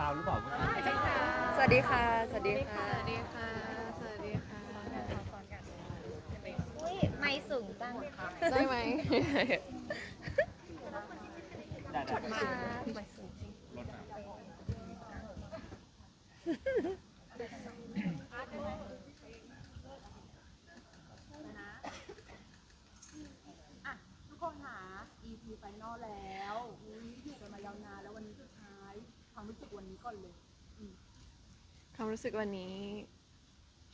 ตามหรือเปล่าเมื่อกี้สวัสดีค่ะ สวัสดีค่ะ สวัสดีค่ะ สวัสดีค่ะอุ้ยไม่สูงจังได้ไหมได้ได้มาทุกคนหา EP ไฟนอลแล้ว ความรู้สึกวันนี้ก่อนเลยความรู้สึกวันนี้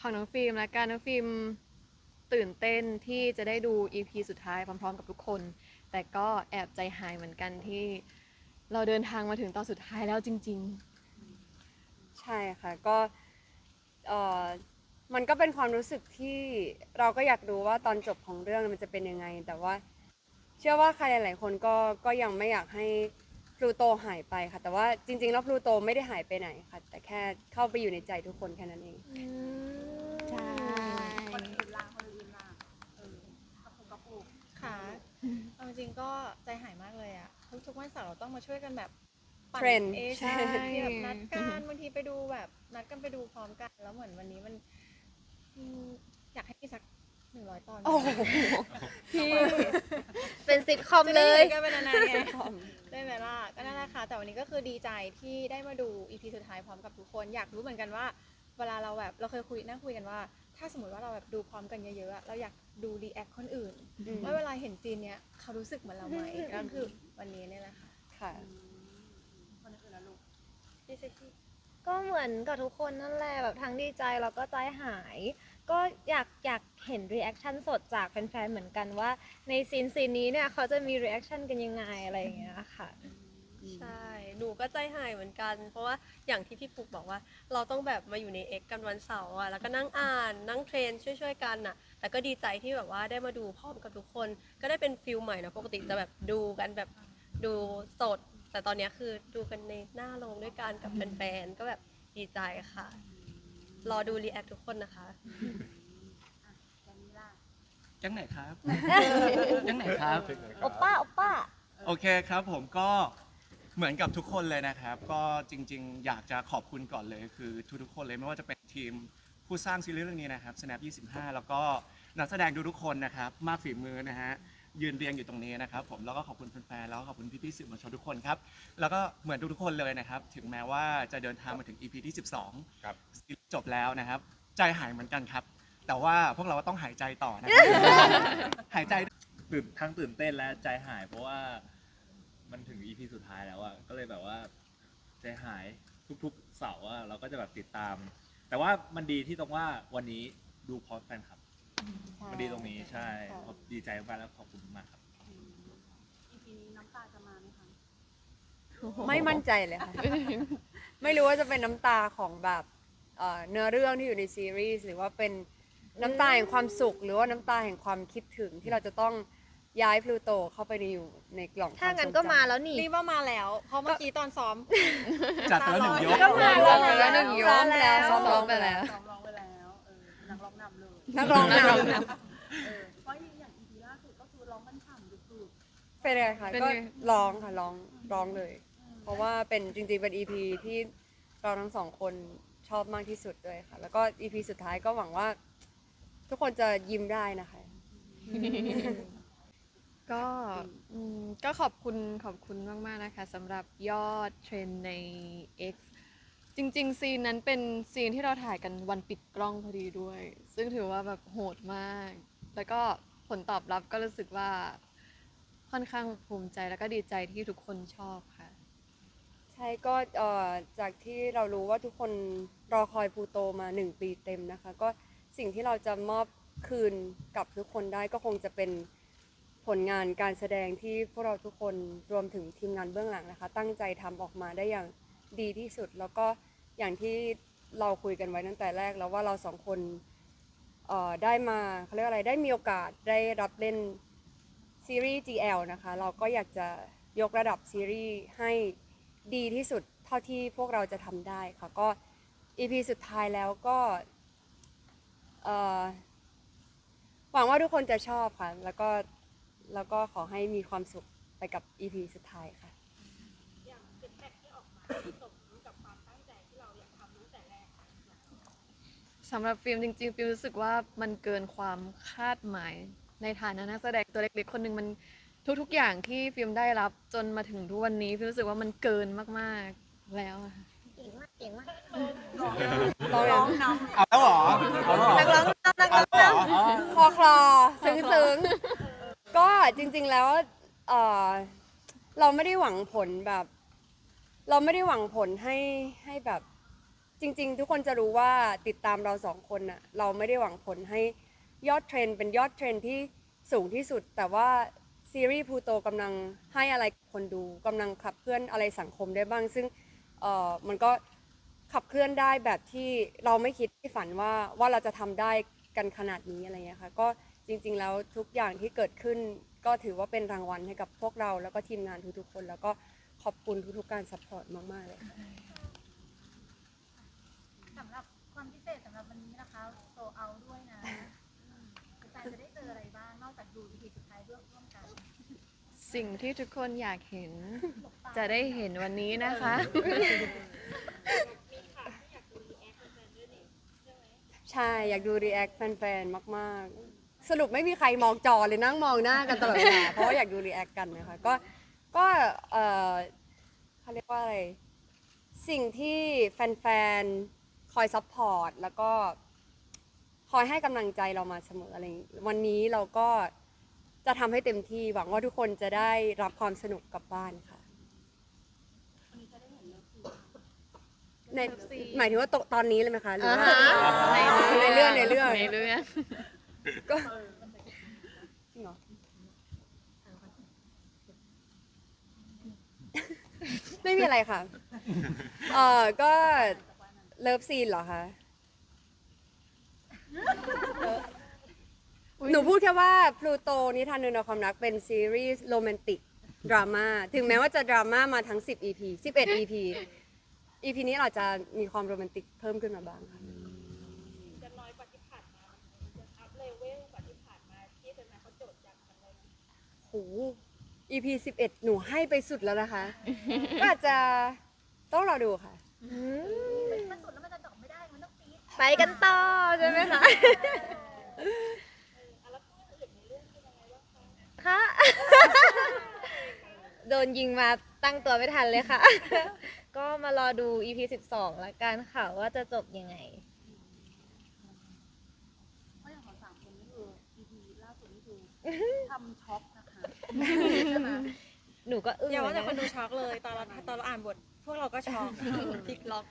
ของน้องฟิล์มและการน้องฟิล์มตื่นเต้นที่จะได้ดู EP สุดท้ายพร้อมๆ กับทุกคน แต่ก็แอบใจหายเหมือนกันที่เราเดินทางมาถึงตอนสุดท้ายแล้วจริง ใช่ค่ะก็เอ่อมันก็เป็นความรู้สึกที่เราก็อยากรู้ว่าตอนจบของเรื่องมันจะเป็นยังไง แต่ว่า เชื่อว่าใครหลาย ๆ คนก็ก็ยังไม่อยากให้ พลูโตหายไปค่ะ แต่ว่าจริงๆแล้วพลูโตไม่ได้หายไปไหนค่ะ แต่แค่เข้าไปอยู่ในใจทุกคนแค่นั้นเอง ใช่คนอื่นล่างคนอื่นล่างเออกระปุกกระปุกค่ะเอาจริงๆก็ใจหายมากเลยอะทุกๆวันเสาร์เราต้องมาช่วยกันแบบปั่นเทรนด์เอใช่ใช่ แบบนัดกันบางทีไปดูแบบ นัดกันไปดูพร้อมกัน แล้วเหมือนวันนี้มันอืมอยากให้มีสัก หนึ่งร้อยตอนโอ้โหพี่เป็นซิทคอมจะเลได้ยอยู่กันเป็นนานๆไงได้ไหมล่ะก็นั่นแหละค่ะแต่วันนี้ก็คือดีใจที่ได้มาดูอีพีสุดท้ายพร้อมกับทุกคน อยากรู้เหมือนกันว่า เวลาเราแบบเราเคยคุยนั่งคุยกันว่า ถ้าสมมติว่าเราแบบดูพร้อมกันเยอะๆอะเราอยากดูรีแอคคนอื่นอืมว่าเวลาเห็นซีนเนี้ยเขารู้สึกเหมือนเราไหมก็คือวันนี้เนี่ยแหละค่ะ ค่ะคนอื่นละลูกก็เหมือนกับทุกคนนั่นแหละแบบทั้งดีใจแล้วก็ใจหาย ก็อยากอยากเห็นรีแอคชั่นสดจากแฟนๆ เหมือนกันว่า ในซีนซีนนี้เนี่ยเขาจะมีรีแอคชั่นกันยังไงอะไรอย่างเงี้ยค่ะ ใช่ หนูก็ใจหายเหมือนกัน เพราะว่าอย่างที่พี่ปุกบอกว่า เราต้องแบบมาอยู่ในเอ็กกันวันเสาร์อะแล้วก็นั่งอ่านนั่งเทรนช่วยๆกันอะแต่ก็ดีใจที่แบบว่าได้มาดูพร้อมกับทุกคน ก็ได้เป็นฟิลใหม่นะปกติจะแบบดูกันแบบดูสด แต่ตอนเนี้ยคือดูกันในหน้าโรงด้วยกันกับแฟนๆ ก็แบบดีใจค่ะ รอดูรีแอคทุกคนนะคะแกนี้ล่ะยังไหนครับ ยังไหนครับ โอป้าโอป้า โอเคครับผมก็เหมือนกับทุกคนเลยนะครับ ก็จริง ๆ อยากจะขอบคุณก่อนเลย คือทุกๆคนเลยไม่ว่าจะเป็นทีมผู้สร้างซีรีส์เรื่องนี้นะครับ snap 25 แล้วก็นักแสดงทุกๆคนนะครับ มากฝีมือนะฮะ ยืนเรียงอยู่ตรงนี้นะครับ ผมแล้วก็ขอบคุณแฟนๆแล้วก็ขอบคุณพี่ๆสื่อมวลชนทุกคนครับ แล้วก็เหมือนทุกๆคนเลยนะครับ ถึงแม้ว่าจะเดินทางมาถึง EP ที่ 12 ครับซีรีส์จบแล้วนะครับ ใจหายเหมือนกันครับ แต่ว่าพวกเราก็ต้องหายใจต่อนะครับ หายใจ ตื่นทั้งตื่นเต้นและใจหายเพราะว่ามันถึงอีพีสุดท้ายแล้วอะก็เลยแบบว่า ใจหายทุกๆเสาร์อะเราก็จะแบบติดตาม แต่ว่ามันดีที่ตรงว่าวันนี้ดูพร้อมแฟนคลับ มันดีตรงนี้ใช่ค่ะขอบดีใจมากแล้วขอบคุณมากครับ EP นี้น้ำตาจะมาไหมคะ ไม่มั่นใจเลยค่ะ ไม่รู้ว่าจะเป็นน้ำตาของแบบเอ่อเนื้อเรื่องที่อยู่ในซีรีส์หรือว่าเป็นน้ำตาแห่งความสุข หรือว่าน้ำตาแห่งความคิดถึงที่เราจะต้องย้ายพลูโตเข้าไปในอยู่ในกล่องถ้างั้นควก็ทรงจำมาแล้วนี่รีบว่ามาแล้ว เพราะเมื่อกี้ตอนซ้อม จัดไปแล้วหนึ่งยก ก็มาแล้วๆแล้วหนึ่งยซ้อมกไปแล้วซ้อมร้องไปแล้ว ซ้อม นำเลยนักร้องนเออเพราะอย่าง EP ล่าสุดก็คือร้องมันฉ่ำสุดำเป็นไงคะเป็นก็ไง ร้องค่ะร้องร้องเลยเพราะว่าเป็นจริงๆเป็น EP ที่เราทั้งสองคนชอบมากที่สุดด้วยค่ะ แล้วก็ EP สุดท้ายก็หวังว่า ทุกคนจะยิ้มได้นะคะ ก็อืมก็ขอบคุณขอบคุณมาก ๆ นะคะสำหรับยอดเทรนด์ใน X จริงๆ ซีนนั้นเป็นซีนที่เราถ่ายกันวันปิดกล้องพอดีด้วย ซึ่งถือว่าแบบโหดมาก แล้วก็ผลตอบรับก็รู้สึกว่าค่อนข้างภูมิใจแล้วก็ดีใจที่ทุกคนชอบค่ะ ใช่ก็เอ่อจากที่เรารู้ว่าทุกคนรอคอยพูโตมาหนึ่งปีเต็มนะคะ ก็สิ่งที่เราจะมอบคืนกับทุกคนได้ก็คงจะเป็นผลงานการแสดงที่พวกเราทุกคนรวมถึงทีมงานเบื้องหลังนะคะ ตั้งใจทำออกมาได้อย่างดีที่สุดแล้วก็ อย่างที่เราคุยกันไว้ตั้งแต่แรกแล้วว่าเราสองคนเอ่อได้มาเขาเรียกอะไรได้มีโอกาสได้รับเล่นซีรีส์ GL นะคะ เราก็อยากจะยกระดับซีรีส์ให้ดีที่สุดเท่าที่พวกเราจะทำได้ค่ะก็ EP สุดท้ายแล้วก็หวังว่าทุกคนจะชอบค่ะ แล้วก็แล้วก็ขอให้มีความสุขไปกับ EP สุดท้ายค่ะ อย่างฟีดแบ็กที่ออกมาบความ สำหรับฟิล์มจริงๆฟิล์มรู้สึกว่ามันเกินความคาดหมาย ในฐานะนักแสดงตัวเล็กๆคนหนึ่งมันทุกๆอย่างที่ฟิล์มได้รับจนมาถึงทุกวันนี้ฟิล์มรู้สึกว่ามันเกินมากๆแล้วอะค่ะเก่งมากเก่งมากร้องน้ยังองนเอาแล้วเหรอเอาแล้วเหรอนักร้องนำนักร้องเอาแล้วเหรอคอคลอซึ้งซึ้งก็จริงๆแล้วเออเราไม่ได้หวังผลแบบ เราไม่ได้หวังผลให้ให้แบบ จริง ๆ ทุกคนจะรู้ว่าติดตามเราสองคนน่ะเราไม่ได้หวังผลให้ยอดเทรนด์เป็นยอดเทรนด์ที่สูงที่สุด แต่ว่าซีรีส์พลูโตกำลังให้อะไรคนดูกำลังขับเคลื่อนอะไรสังคมได้บ้าง ซึ่งเออมันก็ขับเคลื่อนได้แบบที่เราไม่คิดไม่ฝันว่าว่าเราจะทำได้กันขนาดนี้อะไรเงี้ยค่ะก็จริง ๆ แล้วทุกอย่างที่เกิดขึ้นก็ถือว่าเป็นรางวัลให้กับพวกเราแล้วก็ทีมงานทุกๆคน แล้วก็ขอบคุณทุกๆการซัพพอร์ตมากๆเลยค่ะ สำหรับความพิเศษสำหรับวันนี้นะคะโซเอาด้วยนะอืมแฟนๆจะได้เจออะไรบ้าง นอกจากดู EP สุดท้ายร่วมร่วมกัน สิ่งที่ทุกคนอยากเห็น จะได้เห็นวันนี้นะคะ ใช่อยากดูรีแอคแฟนๆ มากๆ สรุปไม่มีใครมองจอเลยนั่งมองหน้ากันตลอดเวลา เพราะว่าอยากดูรีแอคกันนะคะ ก็ก็เออเขาเรียกว่าอะไร สิ่งที่แฟนๆ คอยซัพพอร์ตแล้วก็คอยให้กำลังใจเรามาเสมออะไรอย่างงี้วันนี้เราก็ จะทำให้เต็มที่ หวังว่าทุกคนจะได้รับความสนุกกลับบ้านค่ะในหมายถึงว่าตตอนนี้เลยไหมคะหรือว่าในเรื่องในเรื่องในเรื่องก็จริงเหรอไม่มีอะไรค่ะเออก็เลิฟซีนเหรอคะ หนูพูดแค่ว่าพลูโตนิทานเดินดาวความรักเป็นซีรีส์โรแมนติกดราม่าถึงแม้ว่าจะดราม่ามาทั้ง 10 EP 11 EP EP นี้เราจะมีความโรแมนติกเพิ่มขึ้นมาบ้างค่ะโห EP 11 หนูให้ไปสุดแล้วนะคะ ก็อาจจะต้องรอดูค่ะ มันสุดแล้วมันจะดอกไม่ได้ มันต้องปี๊ดไปกันต่อใช่ไหมคะคะ โดนยิงมาตั้งตัวไม่ทันเลยค่ะ ก็มารอดู EP 12ละกันค่ะว่าจะจบยังไง เพราะอย่างของสามคนนี่คือ EP ล่าสุดนี่คือทำช็อกนะคะใช่ไหมหนูก็อึ้งอย่าว่าแต่เหคมือนนดูกันช็อกเลยตอนเราตอนเราอ่านบท พวกเราก็ช็อกพลิกล็อก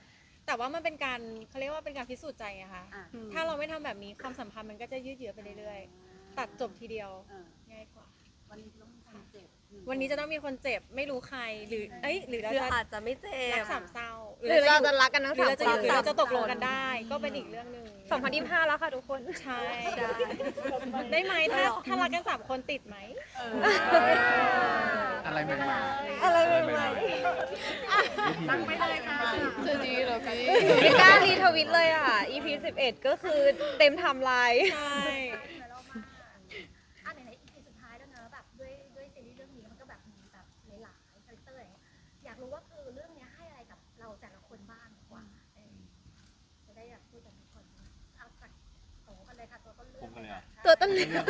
แต่ว่ามันเป็นการเขาเรียกว่าเป็นการพิสูจน์ใจไงคะ อะถ้าเราไม่ทำแบบนี้ความสัมพันธ์มันก็จะยืดเยื้อไปเรื่อยๆ ตัดจบทีเดียว เออ ง่ายกว่า วันนี้ต้องมีคนเจ็บหงวันนี้จะต้องมีคนเจ็บไม่รู้ใครหรือ เอ้ยหรือเราหรือจะอาจจะไม่เจ็รับกสามเศร้าหรือเราจะรักกันทั้งหรือสามเราจะคนหรือเราจะตกลงกันได้ ก็เป็นอีกเรื่องหนึ่ง2025แล้วค่ะทุกคนใช่ได้ไหมถ้าถ้ารักกันสามคนติดไหม อะไรใหม่ๆอะไรอะไรใหใหม่ม่ตั้งไม่ได้ค่ะจะดีเหรอพี่ ไม่กล้ารีทวิตเลยอะ EP 11 ก็คือเต็มไทำลาย ใช่ เรื่องผมกันเลยเหรอค่ะตัวต้นเรื่องเหรอ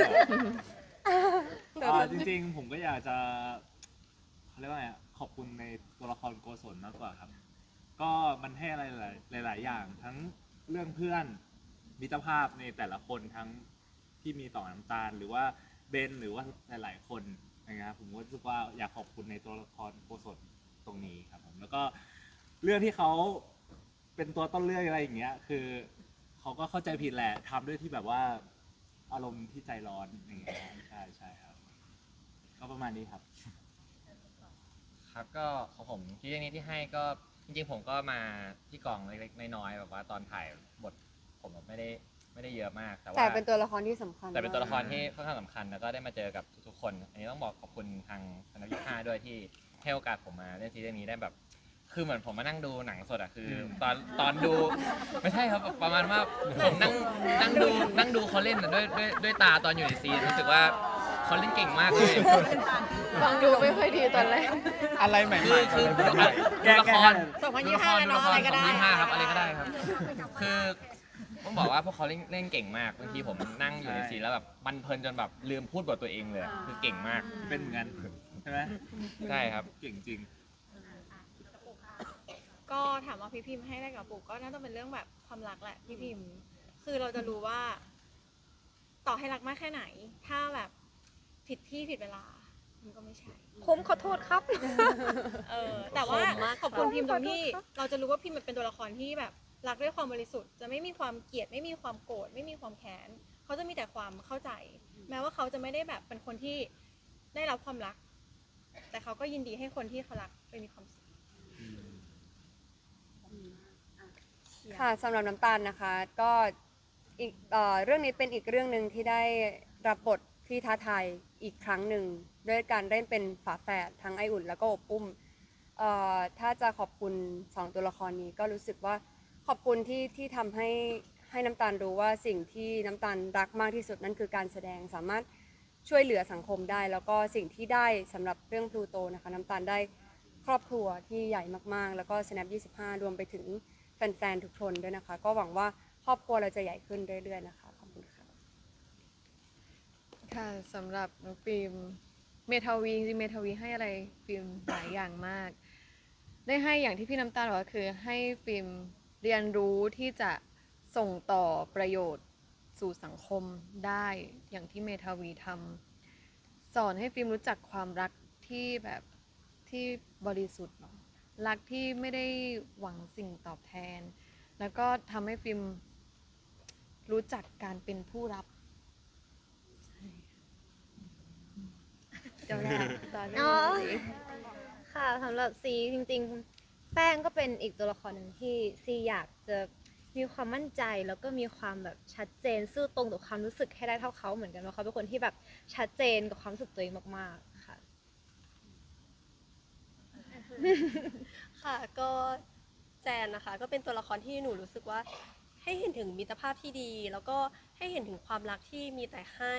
อ่าจริง ๆ ผมก็อยากจะเขาเรียกว่าไงอะขอบคุณในตัวละครโกศลมากกว่าครับ ก็มันให้อะไรหลายๆหลายๆอย่าง ทั้งเรื่องเพื่อนมิตรภาพในแต่ละคนทั้งที่มีต่อน้ำตาล หรือว่าเบนหรือว่าหลาย ๆ คนนะครับผมก็รู้สึกว่าอยากขอบคุณในตัวละครโกศลตรงนี้ครับผมแล้วก็เรื่องที่เขาเป็นตัวต้นเรื่องอะไรอย่างเงี้ย คือเขาก็เข้าใจผิดแหละทำด้วยที่แบบว่า อารมณ์ที่ใจร้อนอย่างเงี้ยใช่ใช่ครับ ก็ประมาณนี้ครับ ครับก็ของผมที่เรื่องนี้ที่ให้ก็จริงๆผมก็มาที่กองเล็กๆน้อยๆแบบว่าตอนถ่ายบทผมไม่ได้ไม่ได้เยอะมาก แต่ว่าแต่เป็นตัวละครที่สำคัญแต่เป็นตัวละครมากที่ค่อนข้างสำคัญแล้วก็ได้มาเจอกับทุกๆคน อันนี้ต้องบอกขอบคุณทางคณะวิทยาด้วยที่ให้โอกาสผมมาเล่นซีรีส์เรื่องนี้ได้แบบ คือเหมือนผมมานั่งดูหนังสดอะคืออมตอนตอนดูไม่ใช่ครับประมาณว่าผมนั่งนั่งดูนั่งดูเขาเล่นอะด้วยด้วยด้วยตาตอนอยู่ในซีนรู้สึกว่าเขาเล่นเก่งมากเลย ฟังดูไม่ค่อยดีตอนแรก อะไรใหม่คือๆคืออะไรดูใหม่ดูละครสองพันดูยี่ละห้าครดูเนาะละคอะไรรก็สองได้พันยี่ห้าครับอะไรก็ได้ครับ คือต้องบอกว่าพวกเขาเล่นเล่นเก่งมากบางทีผมนั่งอยู่ในซีนแล้วแบบมันเพลินจนแบบลืมพูดบทตัวเองเลยอะคือเก่งมากเป็นเหมือนกันใช่ไหมใช่ครับ เก่งจริง ก็ถามว่าพี่พิมพ์ให้ได้กับปุกก็น่าจะเป็นเรื่องแบบความรักแหละพี่พิมพ์ คือเราจะรู้ว่า ต่อให้รักมากแค่ไหน ถ้าแบบผิดที่ผิดเวลา มันก็ไม่ใช่ ผมขอโทษครับ เออ แต่ว่าขอบคุณมาก ขอบคุณค่ะพิมพ์ตรงที่เราจะรู้ว่าพิมพ์มันเป็นตัวละครที่แบบรักด้วยความบริสุทธิ์ จะไม่มีความเกลียดไม่มีความโกรธไม่มีความแค้นเขาจะมีแต่ความเข้าใจ แม้ว่าเขาจะไม่ได้แบบเป็นคนที่ได้รับความรัก แต่เขาก็ยินดีให้คนที่เขารักไปมีความสุข ค่ะสำหรับน้ำตาลนะคะ ก็อีกเอ่อเรื่องนี้เป็นอีกเรื่องหนึ่งที่ได้รับบทที่ท้าทายอีกครั้งหนึ่งด้วยการเล่นเป็นฝาแฝดทั้งไออุ่นแล้วก็อบอุ้มเอ่อถ้าจะขอบคุณสองตัวละครนี้ก็รู้สึกว่าขอบคุณที่ที่ทำให้ให้น้ำตาลรู้ว่าสิ่งที่น้ำตาลรักมากที่สุดนั่นคือการแสดงสามารถช่วยเหลือสังคมได้ แล้วก็สิ่งที่ได้สำหรับเรื่องพลูโตนะคะน้ำตาลได้ครอบครัวที่ใหญ่มากๆ แล้วก็ snap 25 รวมไปถึง แฟนๆทุกคนด้วยนะคะ ก็หวังว่าครอบครัวเราจะใหญ่ขึ้นเรื่อยๆนะคะขอบคุณค่ะค่ะสำหรับน้องฟิล์มเมทาวีจริงๆเมทาวีให้อะไรฟิล์มหลายอย่างมาก ได้ให้อย่างที่พี่น้ำตาลบอกก็คือให้ฟิล์มเรียนรู้ที่จะส่งต่อประโยชน์สู่สังคมได้อย่างที่เมทาวีทำสอนให้ฟิล์มรู้จักความรักที่แบบที่บริสุทธิ์เนาะ รักที่ไม่ได้หวังสิ่งตอบแทน แล้วก็ทำให้ฟิล์มรู้จักการเป็นผู้รับเดี๋ยวนะตอนนี้อ๋อค่ะสำหรับซีจริง ๆ แป้งก็เป็นอีกตัวละครหนึ่งที่ซีอยากจะมีความมั่นใจแล้วก็มีความแบบชัดเจนซื่อตรงต่อความรู้สึกให้ได้เท่าเขาเหมือนกันว่าเขาเป็นคนที่แบบชัดเจนกับความรู้สึกตัวเองมากๆ ค่ะค่ะก็แจนนะคะก็เป็นตัวละครที่หนูรู้สึกว่าให้เห็นถึงมิตรภาพที่ดี แล้วก็ให้เห็นถึงความรักที่มีแต่ให้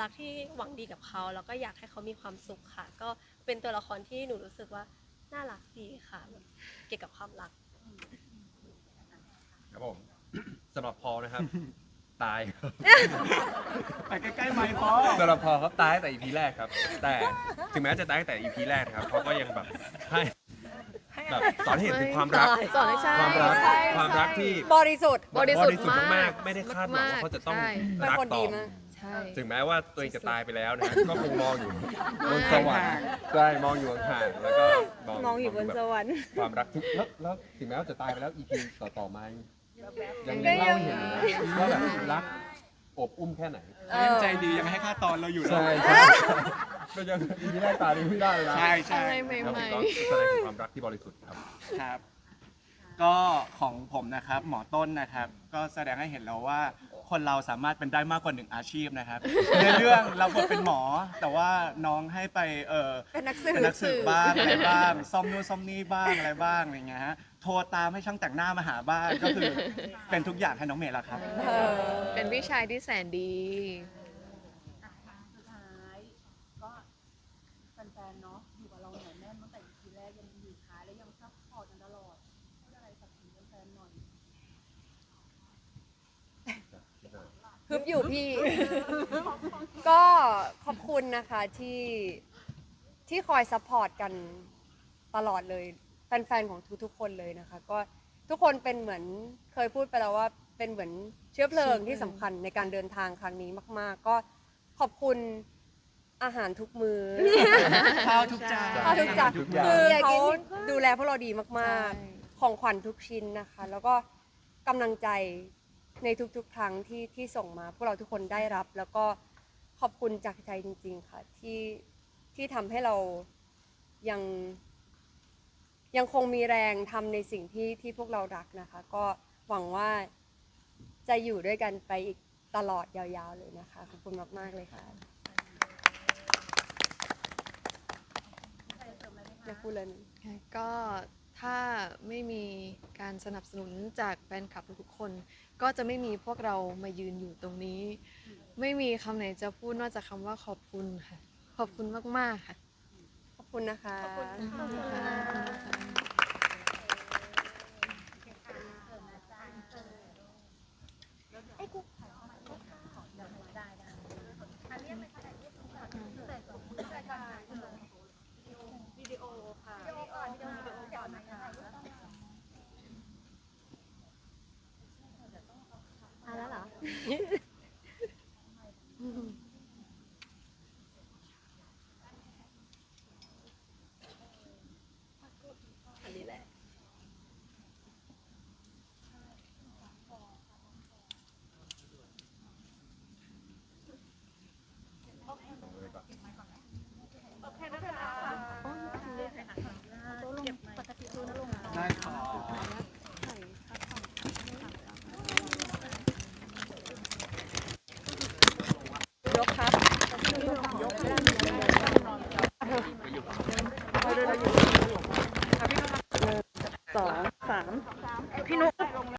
รักที่หวังดีกับเขา แล้วก็อยากให้เขามีความสุขค่ะ ก็เป็นตัวละครที่หนูรู้สึกว่าน่ารักดีค่ะ เกี่ยวกับความรัก ครับผมสำหรับพอนะครับ ตายครับไปใกล้ๆไมค์พอสำหรับพอเขาตายตั้งแต่ EP แรกครับ แต่ถึงแม้จะตายตั้งแต่ EP แรกนะครับเขาก็ยังแบบให้ แบบสอนให้เห็นถึงความรัก สอนให้ใช่ความรัก ใช่ความรักที่บริสุทธิ์ บริสุทธิ์มากมากๆไม่ได้คาดหวังว่าเขาจะต้องใช่เป็นรักคนต่ดีอมากใช่ ถึงแม้ว่าตัวเองจะตายไปแล้วนะ ก็คงมองอยู่บนไม่สวรรค์ใช่มองอยู่ห่างๆแล้วก็มองมองอยู่บนสวรรค์ ความรักทุกแล้วแล้วถึงแม้ว่าจะตายไปแล้ว EP ต่อต่อๆมายังก็เล่ายังให้เห็นอยู่นะว่าแบบรักอบอุ้มแค่ไหนยังใจดียังให้ค่าตอนเราอยู่เลใช่ยใช่ ก็ยัง EP แรกตายยังไม่ได้เลยนะใช่ใช่อะไรใหครับม่ก็แสดงถึงความรักที่บริสุทธิ์ครับครับ ก็ของผมนะครับ หมอต้นนะครับ ก็แสดงให้เห็นแล้วว่า คนเราสามารถเป็นได้มากกว่าหนึ่งอาชีพนะครับ ในเรื่องเราบทเป็นหมอ แต่ว่าน้องให้ไปเออเป็นนักสืบเป็นนักสืบบ้างอะไรบ้างซ่อมนู่นซ่อมนี่บ้างอะไรบ้างอะไรเงี้ยฮะโทรตามให้ช่างแต่งหน้ามาหาบ้างก็คือเป็นทุกอย่างให้น้องเมย์แล้วครับเออๆเป็นพี่ชายที่แสนดีสุดท้ายก็แฟนๆ เนาะอยู่กับเราเหนียวแน่นตั้งแต่ทีแรกยังอยู่ท้ายและยังซัพพอร์ตกันตลอดพูดอะไรกับถึงแฟนๆหน่อย ฮึบอยู่พี่ ก็ขอบคุณนะคะที่ที่คอยซัพพอร์ตกันตลอดเลย แฟนๆ ของทุกๆ คนเลยนะคะ ก็ทุกคนเป็นเหมือนเคยพูดไปแล้วว่าเป็นเหมือนเชื้อเพลิงที่สำคัญในการเดินทางครั้งนี้มาก ๆ ก็ขอบคุณอาหารทุกมือ ข้าวทุกจาน ข้าวทุกจาน ทุกอย่าง คืออยากกิเขานทุกบ้านดูแลพวกเราดีมากใช่ ๆ ของขวัญทุกชิ้นนะคะ แล้วก็กำลังใจ ในทุกๆ ครั้งที่ที่ส่งมาพวกเราทุกคนได้รับ แล้วก็ขอบคุณจากใจจริง ๆ ค่ะ ที่ที่ทำให้เรายัง ยังคงมีแรงทำในสิ่งที่ที่พวกเรารักนะคะ ก็หวังว่าจะอยู่ด้วยกันไปอีกตลอดยาวๆเลยนะคะขอบคุณมากๆเลยค่ะอยากพูดเลยนะก็ถ้าไม่มีการสนับสนุนจากแฟนคลับทุกๆคน ก็จะไม่มีพวกเรามายืนอยู่ตรงนี้ ไม่มีคำไหนจะพูดนอกจากคำว่าขอบคุณค่ะ ขอบคุณมาก ๆ ค่ะ ขอบคุณนะคะ ขอบคุณค่ะ Yeah.